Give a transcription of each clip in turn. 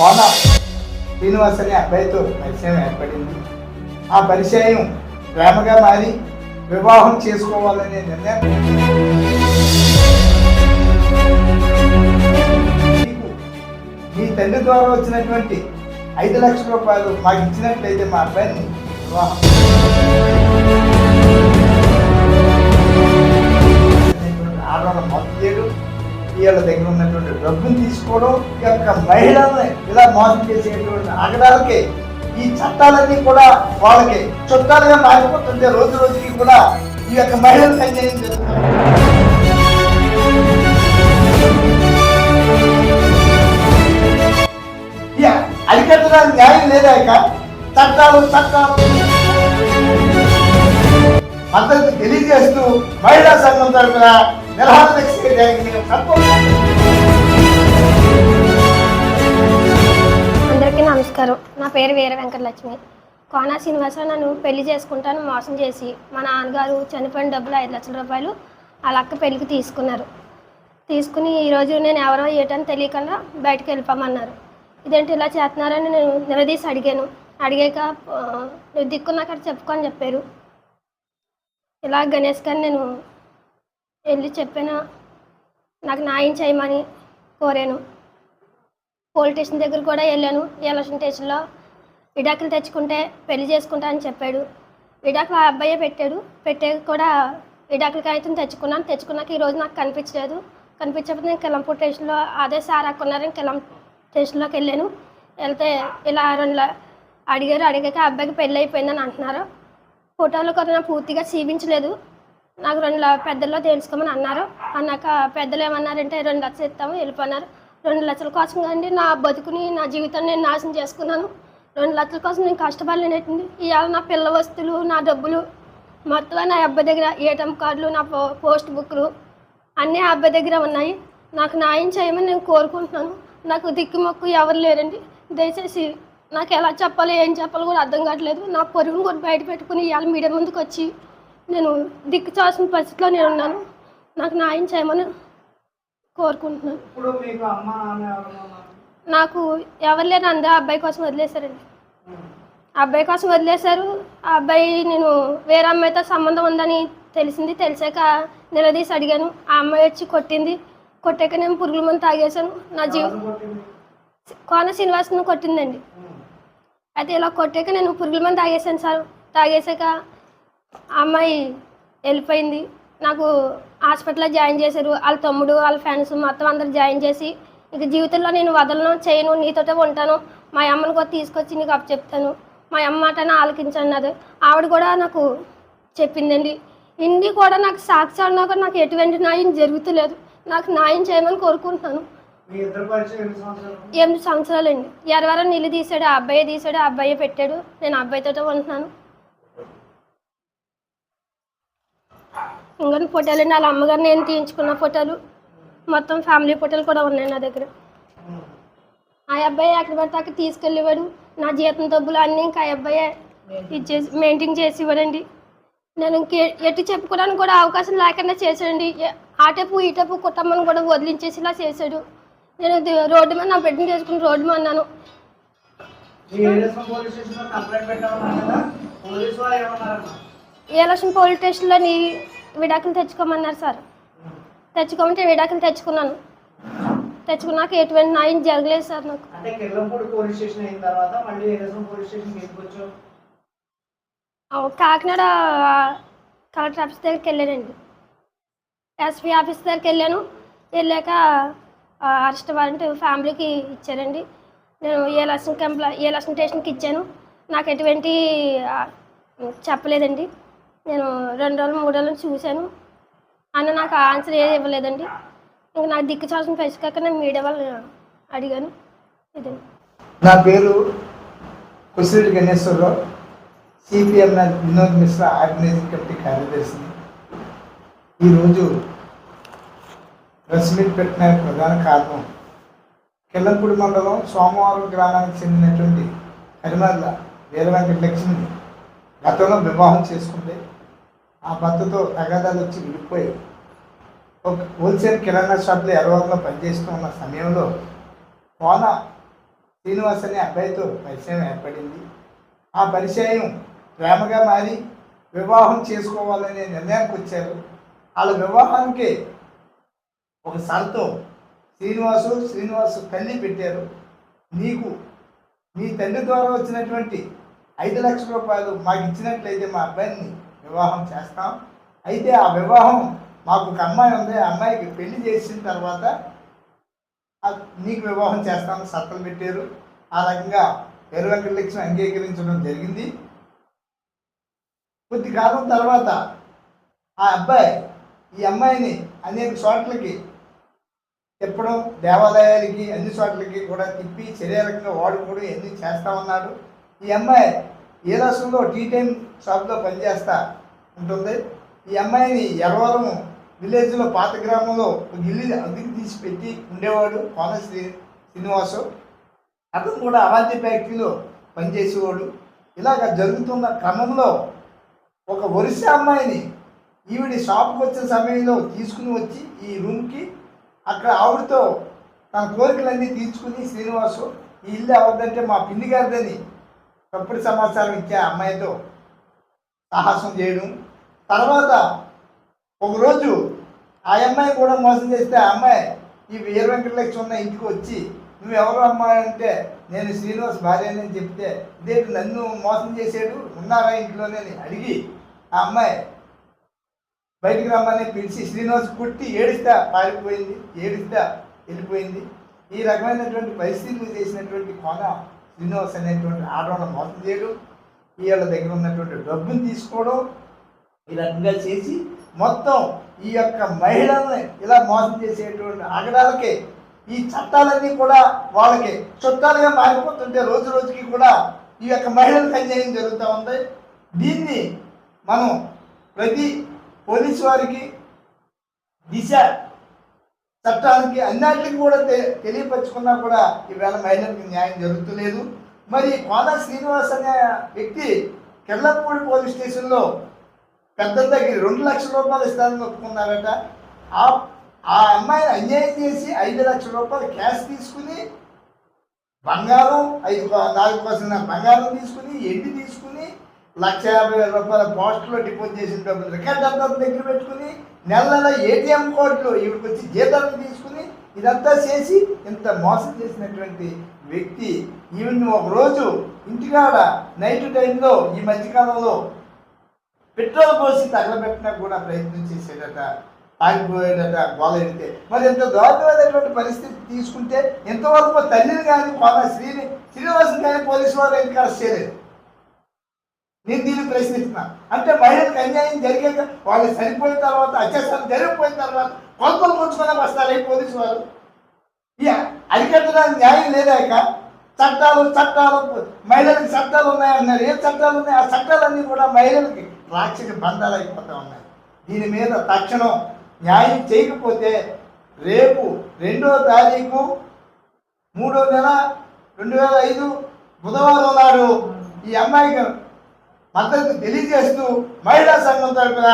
కోన శ్రీనివాస్ అనే అబ్బాయితో పరిచయం ఏర్పడింది. ఆ పరిచయం ప్రేమగా మారి వివాహం చేసుకోవాలనే నిర్ణయం మీ తండ్రి ద్వారా వచ్చినటువంటి ఐదు లక్షల రూపాయలు మాకు ఇచ్చినట్లయితే మా అబ్బాయిని వివాహం ఆడవాళ్ళ మొత్తం చేయడం వీళ్ళ దగ్గర ఉన్నటువంటి డబ్బులు తీసుకోవడం ఈ యొక్క మహిళల్ని ఇలా మోసం చేసేటువంటి ఆగడాలకి ఈ చట్టాలన్నీ కూడా వాళ్ళకి చుట్టాలుగా మారిపోతుంటే రోజు రోజుకి కూడా ఈ యొక్క మహిళలు అన్యాయం చేస్తున్నారు అరికట్టడానికి న్యాయం లేదా ఇక? చట్టాలు చట్టాలు. అందరికి తెలియజేస్తూ మహిళా సంఘం తరఫున నిరహార అందరికీ నమస్కారం. నా పేరు వీర వెంకటలక్ష్మి. కోనా శ్రీనివాసరావు నన్ను పెళ్ళి చేసుకుంటాను మోసం చేసి మా నాన్నగారు చనిపోయిన డబ్బులు ఐదు లక్షల రూపాయలు వాళ్ళ అక్క పెళ్ళికి తీసుకున్నారు. తీసుకుని ఈరోజు నేను ఎవరో ఏటని తెలియకుండా బయటకు వెళ్ళిపోమన్నారు. ఇదేంటి ఇలా చేస్తున్నారని నేను నిలదీసి అడిగాను. అడిగాక నువ్వు దిక్కున్నాక చెప్పుకొని చెప్పారు. ఇలా గణేష్ గారిని నేను వెళ్ళి చెప్పాను. నాకు న్యాయం చేయమని కోరాను. పోలీస్ స్టేషన్ దగ్గర కూడా వెళ్ళాను. ఎలక్షన్ స్టేషన్లో విడాకులు తెచ్చుకుంటే పెళ్ళి చేసుకుంటా అని చెప్పాడు. విడాకులు ఆ అబ్బాయే పెట్టాడు. పెట్టే కూడా విడాకుల కాగితం తెచ్చుకున్నాను. తెచ్చుకున్నాక ఈరోజు నాకు కనిపించలేదు. కనిపించకపోతే నేను కిలంపూర్ స్టేషన్లో అదే సార్ అక్కడున్నారని కిలం స్టేషన్లోకి వెళ్ళాను. వెళ్తే ఇలా రెండు అడిగారు. అడిగాక అబ్బాయికి పెళ్ళి అయిపోయిందని అంటున్నారు. ఫోటోలు కూడా పూర్తిగా చూపించలేదు. నాకు రెండు పెద్దల్లో తేల్చుకోమని అన్నారు. అన్నాక పెద్దలు ఏమన్నారంటే రెండు లక్షలు ఇస్తాము వెళ్ళిపోయినారు రెండు లక్షల కోసం కండి నా బతుకుని నా జీవితాన్ని నేను నాశనం చేసుకున్నాను. రెండు లక్షల కోసం నేను కష్టపడలేనట్టుంది. ఇవాళ నా పిల్ల వస్తువులు నా డబ్బులు మొత్తం నా అబ్బాయి దగ్గర ఏటీఎం కార్డులు నా పో పోస్ట్ బుక్లు అన్నీ ఆ అబ్బాయి దగ్గర ఉన్నాయి. నాకు న్యాయం చేయమని నేను కోరుకుంటున్నాను. నాకు దిక్కుమొక్కు ఎవరు లేరండి. దయచేసి నాకు ఎలా చెప్పాలో ఏం చెప్పాలో కూడా అర్థం కావట్లేదు. నా పొరుగును కూడా బయట పెట్టుకుని ఇవాళ మీడియా ముందుకు వచ్చి నేను దిక్కు చాల్సిన పరిస్థితిలో నేను ఉన్నాను నాకు న్యాయం చేయమని కోరుకుంటున్నాను. ఇప్పుడు మీకు అమ్మ నాన్న ఎవరన్నా ఉన్నారు? నాకు ఎవరు లేరు అందరూ అబ్బాయి కోసం వదిలేశారండి. ఆ అబ్బాయి కోసం వదిలేశారు. ఆ అబ్బాయి నేను వేరే అమ్మాయితో సంబంధం ఉందని తెలిసింది. తెలిసాక నిలదీసి అడిగాను. ఆ అమ్మాయి వచ్చి కొట్టింది. కొట్టాక నేను పురుగుల మందు తాగేశాను. నా జీవ కొట్టింది? కోన శ్రీనివాసను కొట్టిందండి. అయితే ఇలా కొట్టాక నేను పురుగుల మందు తాగేశాను సార్. తాగేశాక అమ్మాయి వెళ్ళిపోయింది. నాకు హాస్పిటల్లో జాయిన్ చేశారు. వాళ్ళ తమ్ముడు వాళ్ళ ఫ్రెండ్స్ మొత్తం అందరు జాయిన్ చేసి ఇక జీవితంలో నేను వదలను చేయను నీతోటే ఉంటాను. మా అమ్మని కూడా తీసుకొచ్చి నీకు అప్పు చెప్తాను. మా అమ్మ మాటనే ఆలకించన్నది. ఆవిడ కూడా నాకు చెప్పిందండి. ఇన్ని కూడా నాకు సాక్ష్యాలు కూడా నాకు ఎటువంటి న్యాయం జరుగుతలేదు. నాకు న్యాయం చేయమని కోరుకుంటున్నాను. ఎన్ని సంవత్సరాలు? ఎనిమిది సంవత్సరాలండి. ఎరవరం నీళ్ళు తీసాడు ఆ అబ్బాయి తీసాడు ఆ అబ్బాయి పెట్టాడు. నేను అబ్బాయితో ఉంటున్నాను. ఇంకా ఫోటోలు అండి వాళ్ళ అమ్మగారు నేను తీయించుకున్న ఫోటోలు మొత్తం ఫ్యామిలీ ఫోటోలు కూడా ఉన్నాయి నా దగ్గర. ఆ అబ్బాయి అక్కడ పడితే అక్కడ తీసుకెళ్ళేవాడు. నా జీతం డబ్బులు అన్నీ ఇంకా ఆ అబ్బాయే ఇచ్చేసి మెయింటైన్ చేసి ఇవ్వడండి నేను ఇంకే ఎటు చెప్పుకోవడానికి కూడా అవకాశం లేకుండా చేశాడండి. ఏ- ఆటపు ఈటపు కుటుంబాన్ని కూడా వదిలించేసిలా చేశాడు. నేను రోడ్డు మీద నా బిడ్డను చేసుకుని రోడ్డు మీద ఉన్నాను. మీ ఏరియా పోలీస్ స్టేషన్లో కంప్లైంట్ పెట్టామన్నారు కదా? పోలీసు వాళ్ళు ఏమన్నారమ్మా? ఎలక్షన్ పోలీస్ స్టేషన్లో నీ విడాకులు తెచ్చుకోమన్నారు సార్. తెచ్చుకోమంటే విడాకులు తెచ్చుకున్నాను. తెచ్చుకున్నాక ఎటువంటి న్యాయం జరగలేదు సార్ నాకు. కాకినాడ కలెక్టర్ ఆఫీస్ దగ్గరికి వెళ్ళానండి. ఎస్పీ ఆఫీస్ దగ్గరికి వెళ్ళాను. వెళ్ళాక అరెస్ట్ వారెంట్ ఫ్యామిలీకి ఇచ్చారండి. నేను ఏ లక్ష్యం కంప్ల ఏ లక్ష్యం స్టేషన్కి ఇచ్చాను. నాకు ఎటువంటి చెప్పలేదండి. నేను రెండు రోజులు మూడు రోజులు చూశాను. ఆయన నాకు ఆన్సర్ ఏది ఇవ్వలేదండి. ఇంక నాకు దిక్కు చాల్సిన పరిస్థితి నేను మీడియా వాళ్ళని అడిగాను. ఇది. నా పేరు Kusireddy Ganeswararao CPM Vinod Mishra organising committee కార్యదర్శిని. ఈరోజు ప్రెస్ మీట్ పెట్టిన ప్రధాన కారణం కిల్లంపూడి మండలం సోమవారం గ్రామానికి చెందినటువంటి కరిమల్ల వీర వెంకట లక్ష్మిని గతంలో వివాహం చేసుకుంటే ఆ భర్తతో తగాదాలు వచ్చి విడిపోయి ఒక హోల్సేల్ కిరాణా షాప్లో ఎర్రవరంలో పనిచేస్తూ ఉన్న సమయంలో కోన శ్రీనివాస్ అనే అబ్బాయితో పరిచయం ఏర్పడింది. ఆ పరిచయం ప్రేమగా మారి వివాహం చేసుకోవాలనే నిర్ణయానికి వచ్చారు. వాళ్ళ వివాహానికి ఒక సార్తో శ్రీనివాసు శ్రీనివాసు తల్లి పెట్టారు. నీకు మీ తండ్రి ద్వారా వచ్చినటువంటి ఐదు లక్షల రూపాయలు మాకు ఇచ్చినట్లయితే మా అబ్బాయిని వివాహం చేస్తాం. అయితే ఆ వివాహం మాకు ఒక అమ్మాయి ఉంది. ఆ అమ్మాయికి పెళ్ళి చేసిన తర్వాత నీకు వివాహం చేస్తాను సత్తలు పెట్టారు. ఆ రకంగా పేరు లక్ష్యం అంగీకరించడం జరిగింది. కొద్ది కాలం తర్వాత ఆ అబ్బాయి ఈ అమ్మాయిని అనేక చోట్లకి తిప్పడం దేవాలయాలకి అన్ని చోట్లకి కూడా తిప్పి శరీరంగా వాడుకోవడం ఇవన్నీ చేస్తా ఉన్నాడు. ఈ అమ్మాయి ఏ రాష్ట్రంలో టీ టైం షాప్లో పనిచేస్తా ఉంటుంది? ఈ అమ్మాయిని ఎర్రవరం విలేజ్లో పాత గ్రామంలో ఒక ఇల్లు అద్దెకి తీసి పెట్టి ఉండేవాడు కోన శ్రీ శ్రీనివాసు. అతను కూడా అవాంతి ఫ్యాక్టరీలో పనిచేసేవాడు. ఇలాగ జరుగుతున్న క్రమంలో ఒక వరుస అమ్మాయిని ఈవిడి షాప్కి వచ్చిన సమయంలో తీసుకుని వచ్చి ఈ రూమ్కి అక్కడ ఆవిడతో తన కోరికలన్నీ తీర్చుకుని శ్రీనివాసు ఈ ఇల్లు అవద్దంటే మా పిన్ని గారిదని తప్పుడు సమాచారం ఇచ్చే అమ్మాయితో సాహసం చేయడం. తర్వాత ఒకరోజు ఆ అమ్మాయి కూడా మోసం చేస్తే ఆ అమ్మాయి ఈ వీర వెంకటలక్ష్మి ఉన్న ఇంటికి వచ్చి నువ్వు ఎవరు అమ్మాయి అంటే నేను శ్రీనివాస్ భార్య అని చెప్తే ఇదేంటి నన్ను మోసం చేసాడు ఉన్నారా ఇంట్లోనే? అని అడిగి ఆ అమ్మాయి బయటికి రమ్మని పిలిచి శ్రీనివాస్ కుట్టి ఏడిస్తా పారిపోయింది ఏడిస్తా వెళ్ళిపోయింది. ఈ రకమైనటువంటి పరిస్థితులు చేసినటువంటి కోన శ్రీనివాస్ అనేటువంటి ఆడవాళ్ళని మోసం చేయడం వీళ్ళ దగ్గర ఉన్నటువంటి డబ్బుని తీసుకోవడం ఈ రకంగా చేసి మొత్తం ఈ యొక్క మహిళల్ని ఇలా మోసం చేసేటువంటి ఆగడాలకే ఈ చట్టాలన్నీ కూడా వాళ్ళకి చుట్టాలుగా మారిపోతుంటే రోజు రోజుకి కూడా ఈ యొక్క మహిళలకు అన్యాయం జరుగుతూ ఉంది. దీన్ని మనం ప్రతి పోలీసు వారికి దిశ చట్టానికి అన్నింటికి కూడా తె- కూడా ఈవేళ మహిళలకు న్యాయం జరుగుతులేదు. మరి కోన శ్రీనివాస్ అనే వ్యక్తి కెల్లపూడి పోలీస్ స్టేషన్లో పెద్ద దగ్గర రెండు లక్షల రూపాయలు ఇస్తానని ఒప్పుకున్నారట. ఆ ఆ అమ్మాయిని అన్యాయం చేసి ఐదు లక్షల రూపాయలు క్యాష్ తీసుకుని బంగారం ఐదు నాలుగు కోసం బంగారం తీసుకుని ఎండి తీసుకుని లక్ష యాభై వేల రూపాయల పోస్టులో డిపాజిట్ చేసిన డబ్బులు రికార్డ్ అంతా దగ్గర పెట్టుకుని నెల నెల ఏటీఎం కోడ్లు ఈవిడికి వచ్చి జీతాలు తీసుకుని ఇదంతా చేసి ఇంత మోసం చేసినటువంటి వ్యక్తి. ఈవిడ్ని ఒకరోజు ఇంటికాడ నైట్ టైంలో ఈ మధ్యకాలంలో పెట్రోల్ పోసి తగలబెట్టినా కూడా ప్రయత్నం చేసేటట ఆగిపోయేటట గోల మరి ఇంత దారుణమైనటువంటి పరిస్థితి తీసుకుంటే ఇంతవరకు తల్లిని కానీ వాళ్ళ శ్రీని శ్రీనివాసుని కానీ పోలీసు వారు ఎన్కరేజ్ చేయలేదు. నేను దీన్ని ప్రశ్నిస్తున్నా. అంటే మహిళలకు అన్యాయం జరిగాక వాళ్ళు చనిపోయిన తర్వాత అత్యాచారం జరిగిపోయిన తర్వాత కొలతలు ముంచుకొని వస్తారు ఈ పోలీసు వారు? ఇక అరికట్టడానికి న్యాయం లేదాక చట్టాలు చట్టాలు మహిళలకు చట్టాలు ఉన్నాయన్నారు ఏ చట్టాలు ఉన్నాయి? ఆ చట్టాలన్నీ కూడా మహిళలకి రాక్షసి బంధాలు అయిపోతూ ఉన్నాయి. దీని మీద తక్షణం న్యాయం చేయకపోతే రేపు రెండో తారీఖు మూడో నెల రెండు వేల ఐదు బుధవారం నాడు ఈ అమ్మాయికి మద్దతు తెలియజేస్తూ మహిళా సంఘం తరఫున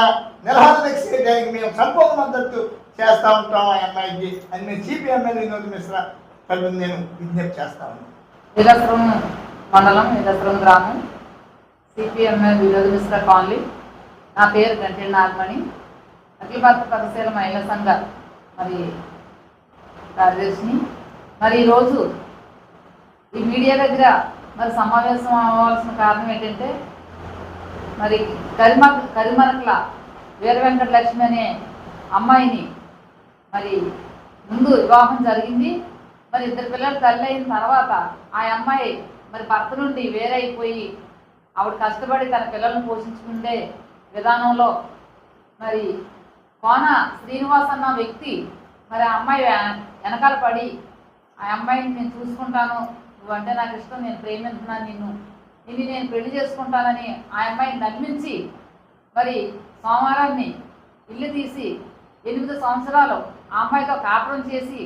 నిరహార చేయడానికి మేము సంపూర్ణ మద్దతు చేస్తూ ఉంటాం ఆ అమ్మాయికి. అని మేము సిపిఎంఎల్ వినోద్ మిశ్రా తరఫున నేను విజ్ఞప్తి చేస్తా ఉన్నాను. మండలం విలసరం గ్రామం. CPML Vinod Mishra colony. నా పేరు గంటె నాగమణి. అఖిల భారత పదశీల మహిళా సంఘ మరి కార్యదర్శిని. మరి ఈరోజు ఈ మీడియా దగ్గర మరి సమావేశం అవ్వాల్సిన కారణం ఏంటంటే మరి కరిమ కరిమనకల వీర వెంకటలక్ష్మి అనే అమ్మాయిని మరి ముందు వివాహం జరిగింది. మరి ఇద్దరు పిల్లలు తల్లి అయిన తర్వాత ఆ అమ్మాయి మరి భర్త నుండి వేరైపోయి ఆవిడ కష్టపడి తన పిల్లలను పోషించుకుండే విధానంలో మరి కోన శ్రీనివాస్ అన్న వ్యక్తి మరి ఆ అమ్మాయి వెనకాల పడి ఆ అమ్మాయిని నేను చూసుకుంటాను. నువ్వంటే నాకు ఇష్టం. నేను ప్రేమిస్తున్నాను నిన్ను ఇది నేను పెళ్ళి చేసుకుంటానని ఆ అమ్మాయిని నమ్మించి మరి సోమవారాన్ని ఇల్లు తీసి ఎనిమిది సంవత్సరాలు ఆ అమ్మాయితో కాపురం చేసి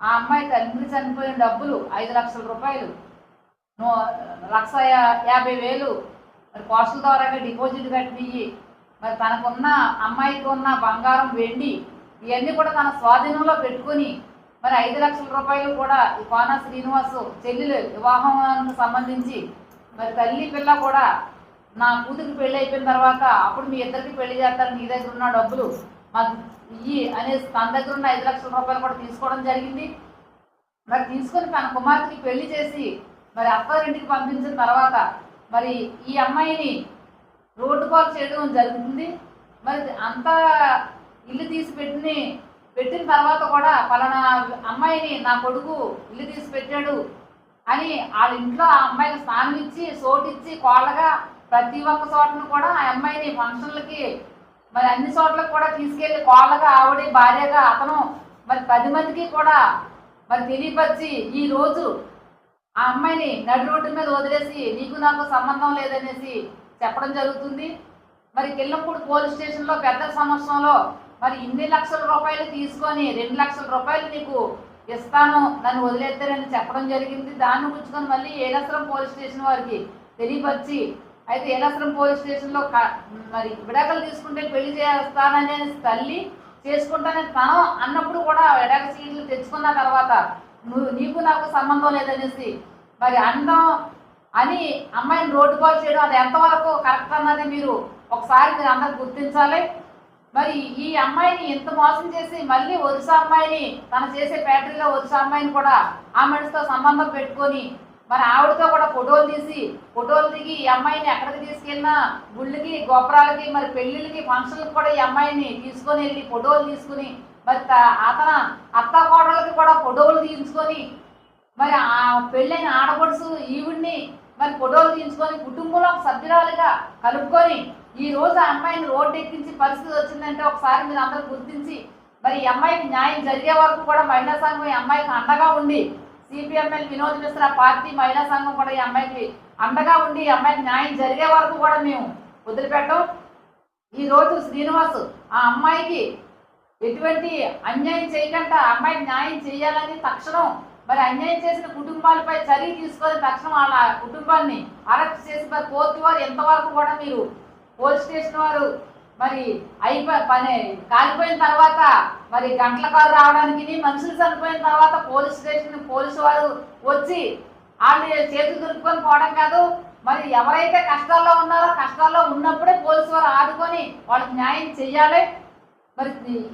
ఆ అమ్మాయి తండ్రి చనిపోయిన డబ్బులు ఐదు లక్షల రూపాయలు లక్ష యాభై వేలు మరి పోస్టల్ ద్వారా డిపాజిట్ కట్టినవి మరి తనకున్న అమ్మాయికి ఉన్న బంగారం వెండి ఇవన్నీ కూడా తన స్వాధీనంలో పెట్టుకొని మరి ఐదు లక్షల రూపాయలు కూడా ఈ కోన శ్రీనివాసు చెల్లెలు వివాహానికి సంబంధించి మరి తల్లి పిల్ల కూడా నా కూతురికి పెళ్ళి అయిపోయిన తర్వాత అప్పుడు మీ ఇద్దరికి పెళ్ళి చేస్తారు నీ దగ్గర ఉన్న డబ్బులు మాకు ఇయ్యి అనేసి తన దగ్గర ఉన్న ఐదు లక్షల రూపాయలు కూడా తీసుకోవడం జరిగింది. మరి తీసుకొని తన కుమార్తెకి పెళ్ళి చేసి మరి అత్తారింటికి పంపించిన తర్వాత మరి ఈ అమ్మాయిని రోడ్డు పాలు చేయడం జరుగుతుంది. మరి అంతా ఇల్లు తీసి పెట్టిన పెట్టిన తర్వాత కూడా పలానా అమ్మాయిని నా కొడుకు ఇల్లు తీసి పెట్టాడు. అని వాళ్ళ ఇంట్లో ఆ అమ్మాయికి స్నానం ఇచ్చి సోటిచ్చి కోళ్ళగా ప్రతి ఒక్క చోటను కూడా ఆ అమ్మాయిని ఫంక్షన్లకి మరి అన్ని చోట్లకు కూడా తీసుకెళ్ళి కోళ్ళగా ఆవిడ భార్యగా అతను మరి పది మందికి కూడా మరి తెలియపరిచి ఈ రోజు ఆ అమ్మాయిని నడి రోడ్డు మీద వదిలేసి నీకు నాకు సంబంధం లేదనేసి చెప్పడం జరుగుతుంది. మరి కిల్లంపూడి పోలీస్ స్టేషన్లో పెద్ద సంవత్సరంలో మరి ఇన్ని లక్షల రూపాయలు తీసుకొని రెండు లక్షల రూపాయలు నీకు ఇస్తాను నన్ను వదిలేస్తారని చెప్పడం జరిగింది. దాన్ని గుర్చుకొని మళ్ళీ ఏలసరం పోలీస్ స్టేషన్ వారికి తెలియపరిచి అయితే ఏలసరం పోలీస్ స్టేషన్లో క- మరి విడాకులు తీసుకుంటే పెళ్ళి చేస్తానని తల్లి చేసుకుంటానని తను అన్నప్పుడు కూడా విడాక సీట్లు తెచ్చుకున్న తర్వాత నువ్వు నీకు నాకు సంబంధం లేదనేసి మరి అందం అని అమ్మాయిని రోడ్డు పాలు చేయడం అది ఎంతవరకు కరెక్ట్ అన్నది మీరు ఒకసారి మీరు అందరు గుర్తించాలి. మరి ఈ అమ్మాయిని ఇంత మోసం చేసి మళ్ళీ వరుస అమ్మాయిని తను చేసే ఫ్యాక్టరీలో వరుస అమ్మాయిని కూడా ఆ మనిషితో సంబంధం పెట్టుకొని మరి ఆవిడతో కూడా ఫోటోలు తీసి ఫోటోలు దిగి ఈ అమ్మాయిని ఎక్కడికి తీసుకెళ్ళినా గుళ్ళకి గోపురాలకి మరి పెళ్ళిళ్ళకి ఫంక్షన్లకు కూడా ఈ అమ్మాయిని తీసుకొని వెళ్ళి ఫోటోలు తీసుకుని మరి త- అత్త కోడలకి కూడా ఫోటోలు తీయించుకొని మరి ఆ పెళ్ళైన ఆడపడుచు ఈవిడ్ని మరి ఫోటోలు తీయించుకొని కుటుంబంలో ఒక సభ్యురాలుగా కలుపుకొని ఈ రోజు ఆ అమ్మాయిని రోడ్డు ఎక్కించి పరిస్థితి వచ్చిందంటే ఒకసారి మీరు అందరూ గుర్తించి మరి ఈ అమ్మాయికి న్యాయం జరిగే వరకు కూడా మహిళా సంఘం ఈ అమ్మాయికి అండగా ఉండి సిపిఎంఎల్ వినోద్ మిశ్రా పార్టీ మహిళా సంఘం కూడా ఈ అమ్మాయికి అండగా ఉండి ఈ అమ్మాయికి న్యాయం జరిగే వరకు కూడా మేము వదిలిపెట్టం. ఈ రోజు శ్రీనివాస్ ఆ అమ్మాయికి ఎటువంటి అన్యాయం చేయకుండా అమ్మాయికి న్యాయం చేయాలని తక్షణం మరి అన్యాయం చేసిన కుటుంబాలపై చర్య తీసుకొని తక్షణం వాళ్ళ కుటుంబాన్ని అరెస్ట్ చేసి మరి కోర్టు వారు ఎంతవరకు కూడా మీరు పోలీస్ స్టేషన్ వారు. మరి అయిపోయి పని కాలిపోయిన తర్వాత మరి గంటల కారు రావడానికి మనుషులు చనిపోయిన తర్వాత పోలీస్ స్టేషన్ పోలీసు వారు వచ్చి వాళ్ళు చేతులు దులుపుకొని పోవడం కాదు. మరి ఎవరైతే కష్టాల్లో ఉన్నారో కష్టాల్లో ఉన్నప్పుడే పోలీసు వారు ఆదుకొని వాళ్ళకి న్యాయం చెయ్యాలి. మరి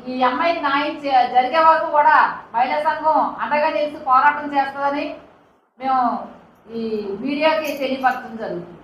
ఈ- అమ్మాయికి న్యాయం జరిగే వరకు కూడా మహిళా సంఘం అండగా నిలిచి పోరాటం చేస్తుందని మేము ఈ మీడియాకి తెలియపరచడం జరుగుతుంది.